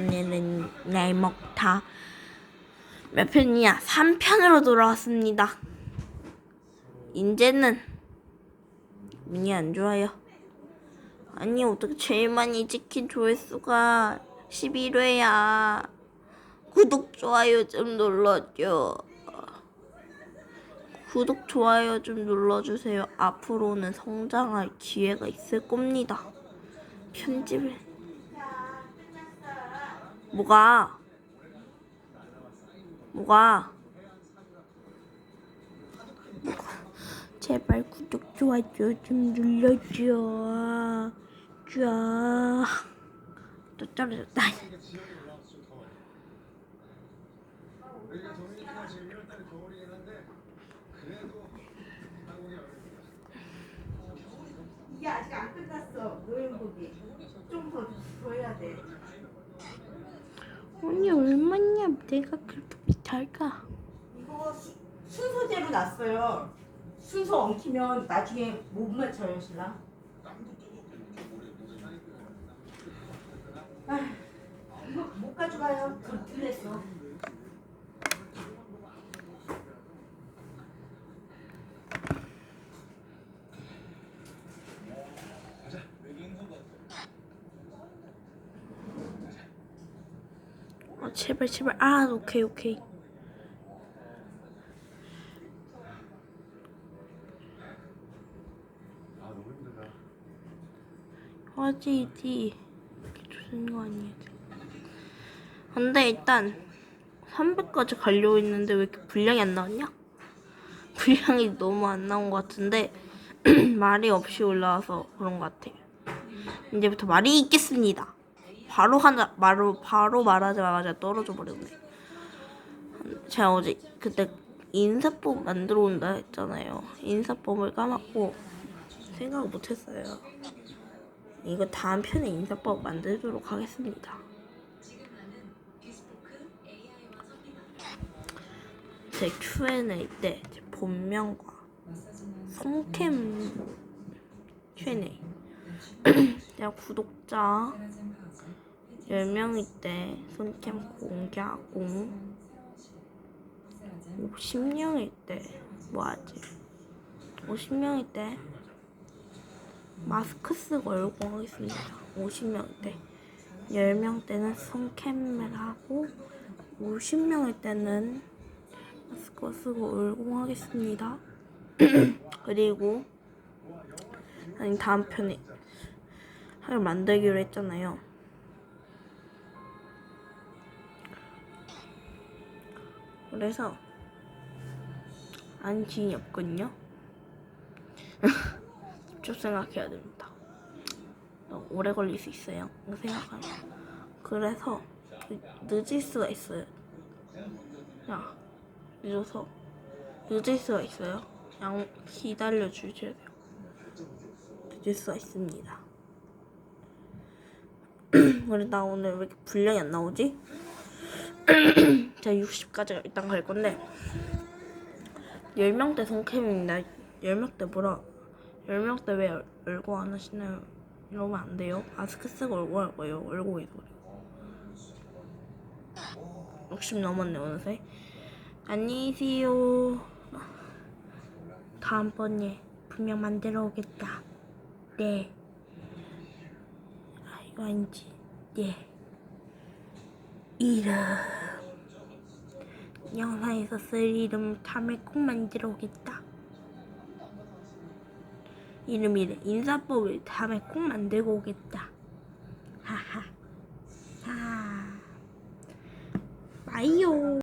오늘은 날먹다 몇 편이야? 3편으로 돌아왔습니다. 이제는 운이 안 좋아요. 아니 어떻게 제일 많이 찍힌 조회수가 11회야. 구독 좋아요 좀 눌러줘. 구독 좋아요 좀 눌러주세요. 앞으로는 성장할 기회가 있을 겁니다. 편집을 뭐가 뭐가 제발 구독 좋아요 좀 눌러줘. 쫙. 또 떨어졌다. 이게 아직 안 끝났어 노연복이 좀더 더 해야 돼 아니 얼마냐? 내가 그렇게 비탈까? 이거 수- 순서대로 났어요. 순서 엉키면 나중에 못 맞춰요 신랑 아휴, 이거 못 가져가요. 그 틀렸어 아 제발 제발. 아 오케이 오케이. 화질이 이렇게 좋은 거 아니야 근데 일단 300까지 가려고 했는데 왜 이렇게 분량이 안 나왔냐? 분량이 너무 안 나온 것 같은데 말이 없이 올라와서 그런 것 같아. 이제부터 말이 있겠습니다 바로 하나 바로 바로 말하자마자 떨어져 버렸네. 제가 어제 그때 인사법 만들어 온다 했잖아요. 인사법을 까먹고 생각 못했어요. 이거 다음 편에 인사법 만들도록 하겠습니다. 제 Q&A 때 제 본명과 성캠 Q&A 제가 구독자 10명일 때 손캠 공개하고 50명일 때 뭐하지? 50명일 때 마스크 쓰고 열고 하겠습니다. 50명일 때 10명 때는 손캠을 하고 50명일 때는 마스크 쓰고 열고 하겠습니다. 그리고 아니 다음 편에 하루 만들기로 했잖아요. 그래서 안진이 없거든요. 좀 생각해야 됩니다. 너무 오래 걸릴 수 있어요. 생각하면. 그래서 늦- 늦을 수가 있어요. 야, 늦어서 늦을 수가 있어요. 양 기다려 주셔야 돼요. 늦을 수가 있습니다. 그래 나 오늘 왜 이렇게 분량이 안 나오지? 제가 60까지 일단 갈 건데 10명 대 성캠입니다. 10명 대 뭐라? 10명 대 왜 열- 열고 안 하시나요? 이러면 안 돼요. 마스크 쓰고 열고 할 거예요. 해서 그래요 60 넘었네 어느새. 안녕히 계세요. 다음번에 분명 만들어 오겠다. 네. 아, 이거 아니지. 네. 이름 영상에서 쓸 이름 다음에 꼭 만들어 오겠다. 이름이래. 인사법을 다음에 꼭 만들고 오겠다. 하하. 아. 마이오.